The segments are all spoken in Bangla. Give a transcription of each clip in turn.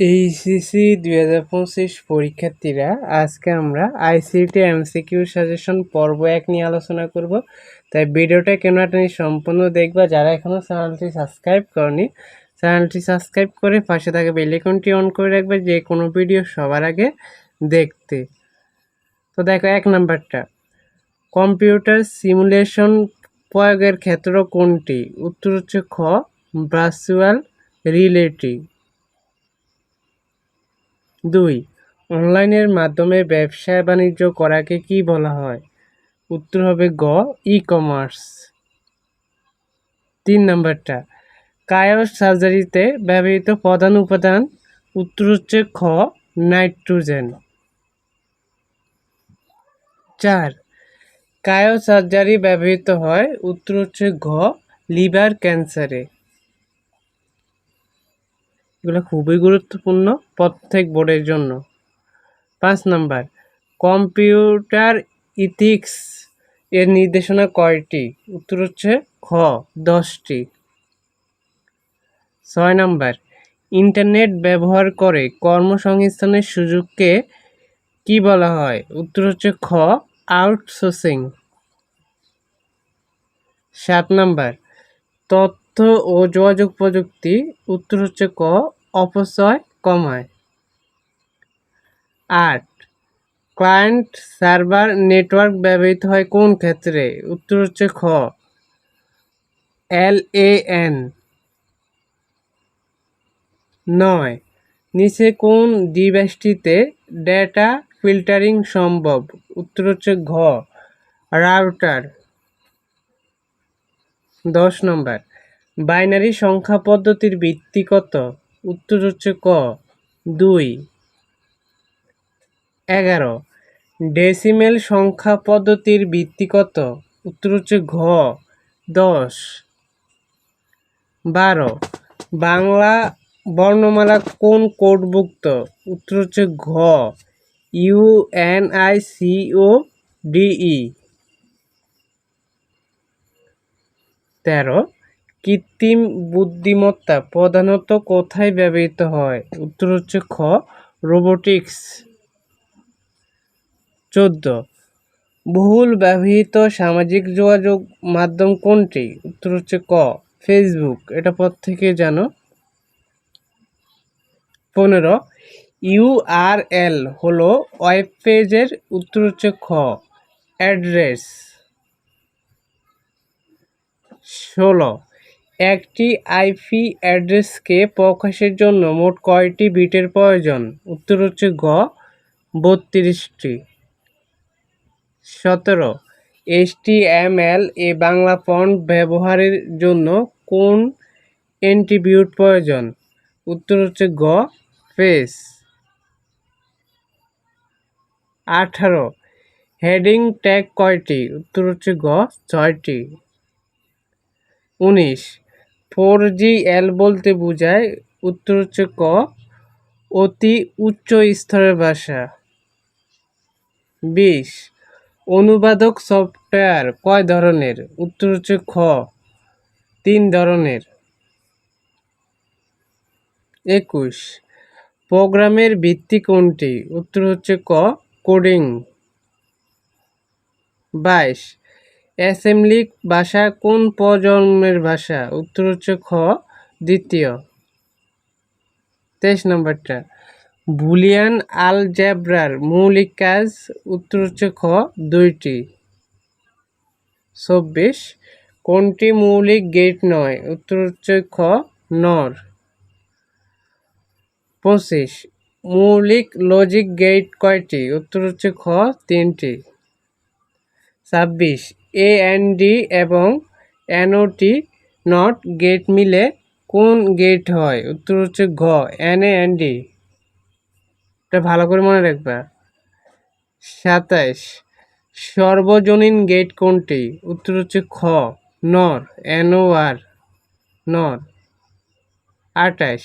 এইচএসসি দুই হাজার পঁচিশ পরীক্ষার্থীরা, আজকে আমরা আইসিটি এমসিকিউ সাজেশন পর্ব এক নিয়ে আলোচনা করব। তাই ভিডিওটা কেন আপনি সম্পূর্ণ দেখবা, যারা এখনও চ্যানেলটি সাবস্ক্রাইব করনি, চ্যানেলটি সাবস্ক্রাইব করে পাশে থাকা বেলাইকনটি অন করে রাখবে, যে কোনো ভিডিও সবার আগে দেখতে। তো দেখো, এক নাম্বারটা। কম্পিউটার সিমুলেশন প্রয়োগের ক্ষেত্র কোনটি? উত্তর হচ্ছে খ, ভার্চুয়াল রিলেটিভ দুই, অনলাইনের মাধ্যমে ব্যবসা বাণিজ্য করাকে কি বলা হয়? উত্তর হবে গ ই কমার্স তিন নম্বরটা কায়স সার্জারিতে ব্যবহৃত প্রধান উপাদান, উত্তর হচ্ছে খ, নাইট্রোজেন। চার কায়ো সার্জারি ব্যবহৃত হয়, উত্তর হচ্ছে ঘ লিভার ক্যান্সারে। এগুলো খুবই গুরুত্বপূর্ণ প্রত্যেক বোর্ডের জন্য। পাঁচ নাম্বার, কম্পিউটার ইথিক্স এর নির্দেশনা কয়টি? উত্তর হচ্ছে খ, দশটি। ছয় নাম্বার, ইন্টারনেট ব্যবহার করে কর্মসংস্থানের সুযোগকে কি বলা হয়? উত্তর হচ্ছে খ, আউটসোর্সিং। সাত নাম্বার, তথ্য ও যোগাযোগ প্রযুক্তি, উত্তর হচ্ছে ক অপচয় কমায়। আট, ক্লায়েন্ট সার্ভার নেটওয়ার্ক ব্যবহৃত হয় কোন ক্ষেত্রে? উত্তর হচ্ছে খ। L A N. নয়, নিচে কোন ডিভাইসটিতে ডেটা ফিল্টারিং সম্ভব? উত্তর হচ্ছে ঘ, রাউটার। দশ নম্বর, বাইনারি সংখ্যা পদ্ধতির ভিত্তি কত? উত্তর হচ্ছে ক। দুই। এগারো। ডেসিমেল সংখ্যা পদ্ধতির ভিত্তি কত? উত্তর হচ্ছে ঘ। দশ। বারো। বাংলা বর্ণমালা কোন কোডভুক্ত? উত্তর হচ্ছে ঘ। U N I C O D E তেরো। কৃত্রিম বুদ্ধিমত্তা প্রধানত কোথায় ব্যবহৃত হয়? উত্তর হচ্ছে খ রোবোটিক্স চোদ্দ, বহুল ব্যবহৃত সামাজিক যোগাযোগ মাধ্যম কোনটি? উত্তর হচ্ছে ক ফেসবুক এটা পর থেকে জানো। পনেরো ইউআরএল হলো ওয়েব পেজের উত্তর হচ্ছে খ, অ্যাড্রেস। ষোলো একটি আইপি অ্যাড্রেসকে প্রকাশের জন্য মোট কয়টি বিটের প্রয়োজন? উত্তর হচ্ছে গ, বত্রিশটি। সতেরো এইচটিএমএল এ বাংলা ফন্ট ব্যবহারের জন্য কোন অ্যান্টিবিউট প্রয়োজন? উত্তর হচ্ছে গ, ফেস। আঠারো, হেডিং ট্যাগ কয়টি? উত্তর হচ্ছে গ, ছয়টি। উনিশ ফোর জি এল বলতে বোঝায় উত্তর হচ্ছে ক, অতি উচ্চ স্তরের ভাষা। বিশ, অনুবাদক সফটওয়্যার কয় ধরনের? উত্তর হচ্ছে খ, তিন ধরনের। একুশ, প্রোগ্রামের ভিত্তি কোনটি? উত্তর হচ্ছে ক, কোডিং। বাইশ অ্যাসেম্বলি ভাষা কোন প্রজন্মের ভাষা? উত্তর হচ্ছে খ, দ্বিতীয়। তেইশ নম্বরটা। বুলিয়ান আলজেব্রার মৌলিক কাজ, উত্তর হচ্ছে খ, দুইটি। চব্বিশ, কোনটি মৌলিক গেট নয়? উত্তর হচ্ছে খ, নর। পঁচিশ, মৌলিক লজিক গেট কয়টি? উত্তর হচ্ছে খ, তিনটি। ছাব্বিশ এ এন ডি এবং এনওটি নট গেট মিলে কোন গেট হয়? উত্তর হচ্ছে ঘ এন এ এন ডি এটা ভালো করে মনে রাখবা। সাতাইশ, সর্বজনীন গেট কোনটি? উত্তর হচ্ছে খ নর এনও আর নর আঠাশ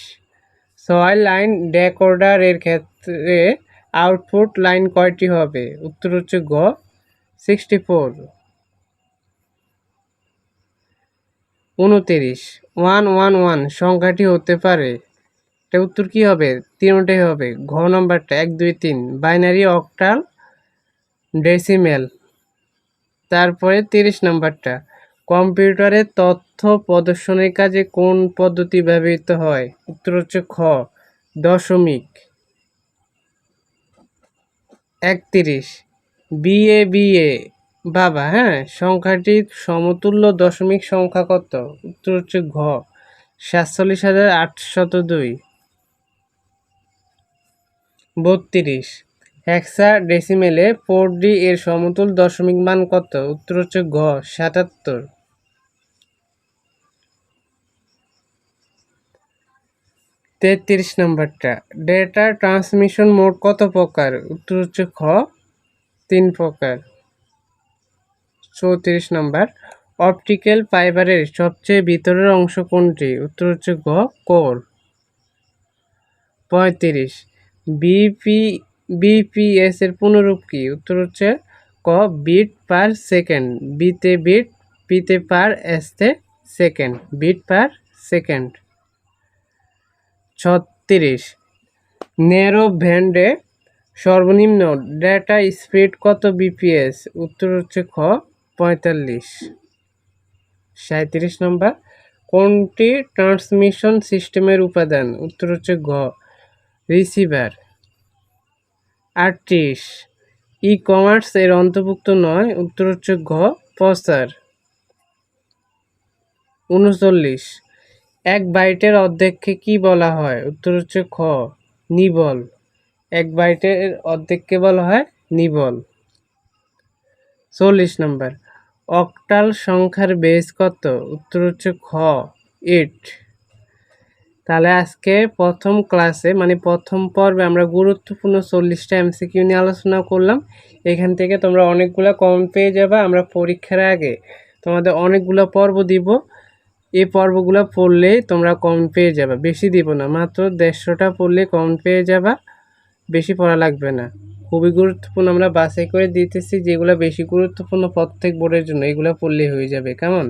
ছয় লাইন ডেকোডার ক্ষেত্রে আউটপুট লাইন কয়টি হবে? উত্তর হচ্ছে গ সিক্সটি ফোর উনতিরিশ। ওয়ান ওয়ান ওয়ান, সংখ্যাটি হতে পারে। এটা উত্তর কী হবে? তিনটাই হবে। ঘ নম্বরটা, এক, দুই, তিন। Binary octal decimal. তারপরে তিরিশ নম্বরটা, কম্পিউটারে তথ্য প্রদর্শনের কাজে কোন পদ্ধতি ব্যবহৃত হয়? উত্তর হচ্ছে খ, দশমিক। একত্রিশ। বিএ বিএ বাবা হ্যাঁ সংখ্যাটি সমতুল্য দশমিক সংখ্যা কত? উত্তর হচ্ছে ঘ, সাতচল্লিশ হাজার আটশত দুই। বত্রিশ হেক্সা ডেসিমেলে ফোর ডি এর সমতুল দশমিক মান কত? উত্তর হচ্ছে ঘ, সাতাত্তর। তেত্রিশ নম্বরটা ডেটা ট্রান্সমিশন মোড কত প্রকার? উত্তর হচ্ছে খ, তিন প্রকার। চৌত্রিশ নম্বর। অপটিক্যাল ফাইবারের সবচেয়ে ভিতরের অংশ কোনটি? উত্তর হচ্ছে গ, কোর। পঁয়ত্রিশ। বিপি, বিপিএস এর পুনরূপ কি? উত্তর হচ্ছে ক, বিট পার সেকেন্ড। বিতে বিট, পিতে পার, এসতে সেকেন্ড। Bit per second. ছত্রিশ। নেরো ভ্যান্ডে সর্বনিম্ন ডেটা স্পিড কত বিপিএস? উত্তর হচ্ছে খ পঁয়তাল্লিশ। সাঁত্রিশ নম্বর, কোনটি ট্রান্সমিশন সিস্টেমের উপাদান? উত্তর হচ্ছে ঘ রিসিভার। আটত্রিশ। ই কমার্স এর অন্তর্ভুক্ত নয়, উত্তর হচ্ছে ঘ প্রসার। উনচল্লিশ। এক বাইটের অর্ধেককে কি বলা হয়? উত্তর হচ্ছে খ, নিবল। এক বাইটের অর্ধেককে বলা হয় নিবল। চল্লিশ নম্বর অক্টাল সংখ্যার বেস কত? উত্তর হচ্ছে খ এইট তাহলে আজকে প্রথম ক্লাসে মানে প্রথম পর্বে আমরা গুরুত্বপূর্ণ চল্লিশটা এমসিকিউ নিয়ে আলোচনা করলাম। এখান থেকে তোমরা অনেকগুলো কম পেয়ে যাবে, আমরা পরীক্ষার আগে তোমাদের অনেকগুলো পর্ব দিব। এই পর্বগুলো পড়লেই তোমরা কম পেয়ে যাবে। বেশি দিব না, মাত্র দেড়শোটা পড়লে কম পেয়ে যাবা, বেশি পড়া লাগবে না। খুবই গুরুত্বপূর্ণ, আমরা বাছাই করে দিতেছি যেগুলো বেশি গুরুত্বপূর্ণ প্রত্যেক বোর্ডের জন্য, এগুলো পড়লেই হয়ে যাবে, কেমন?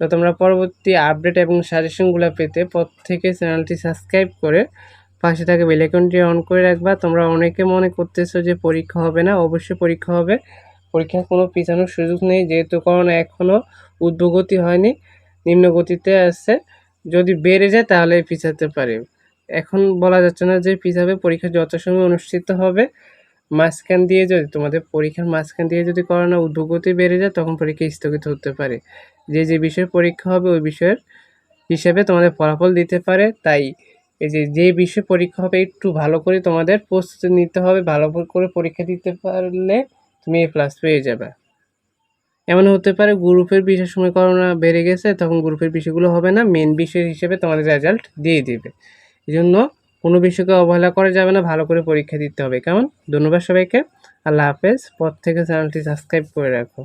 তো তোমরা পরবর্তী আপডেট এবং সাজেশনগুলো পেতে প্রত্যেকে চ্যানেলটি সাবস্ক্রাইব করে পাশে থাকে বেলাইকনটি অন করে রাখবা। তোমরা অনেকে মনে করতেছো যে পরীক্ষা হবে না, অবশ্যই পরীক্ষা হবে। পরীক্ষা কোনো পিছানোর সুযোগ নেই, যেহেতু কারণ এখনও উদ্ভগতি হয়নি, নিম্ন গতিতে আসছে যদি বেড়ে যায় তাহলে পিছাতে পারে। এখন বলা যাচ্ছে না যে পিছাবে, পরীক্ষা যত সময় অনুষ্ঠিত হবে। মাঝখান দিয়ে যদি, তোমাদের পরীক্ষার মাঝখান দিয়ে যদি করোনা উদ্ভগতি বেড়ে যায়, তখন পরীক্ষা স্থগিত হতে পারে। যে যে বিষয়ের পরীক্ষা হবে, ওই বিষয়ের হিসেবে তোমাদের ফলাফল দিতে পারে। তাই এই যে যে বিষয়ে পরীক্ষা হবে, একটু ভালো করে তোমাদের প্রস্তুতি নিতে হবে। ভালো করে পরীক্ষা দিতে পারলে তুমি এ প্লাস পেয়ে যাবে। এমন হতে পারে গ্রুপের বিষয়ের সময় করোনা বেড়ে গেছে, তখন গ্রুপের বিষয়গুলো হবে না। মেন বিষয় হিসেবে তোমাদের রেজাল্ট দিয়ে দেবে। এই জন্য কোনো বিষয়কে অবহেলা করা যাবে না, ভালো করে পরীক্ষা দিতে হবে। কেমন? ধন্যবাদ সবাইকে। আল্লাহ হাফেজ। পর থেকে চ্যানেলটি সাবস্ক্রাইব করে রাখো।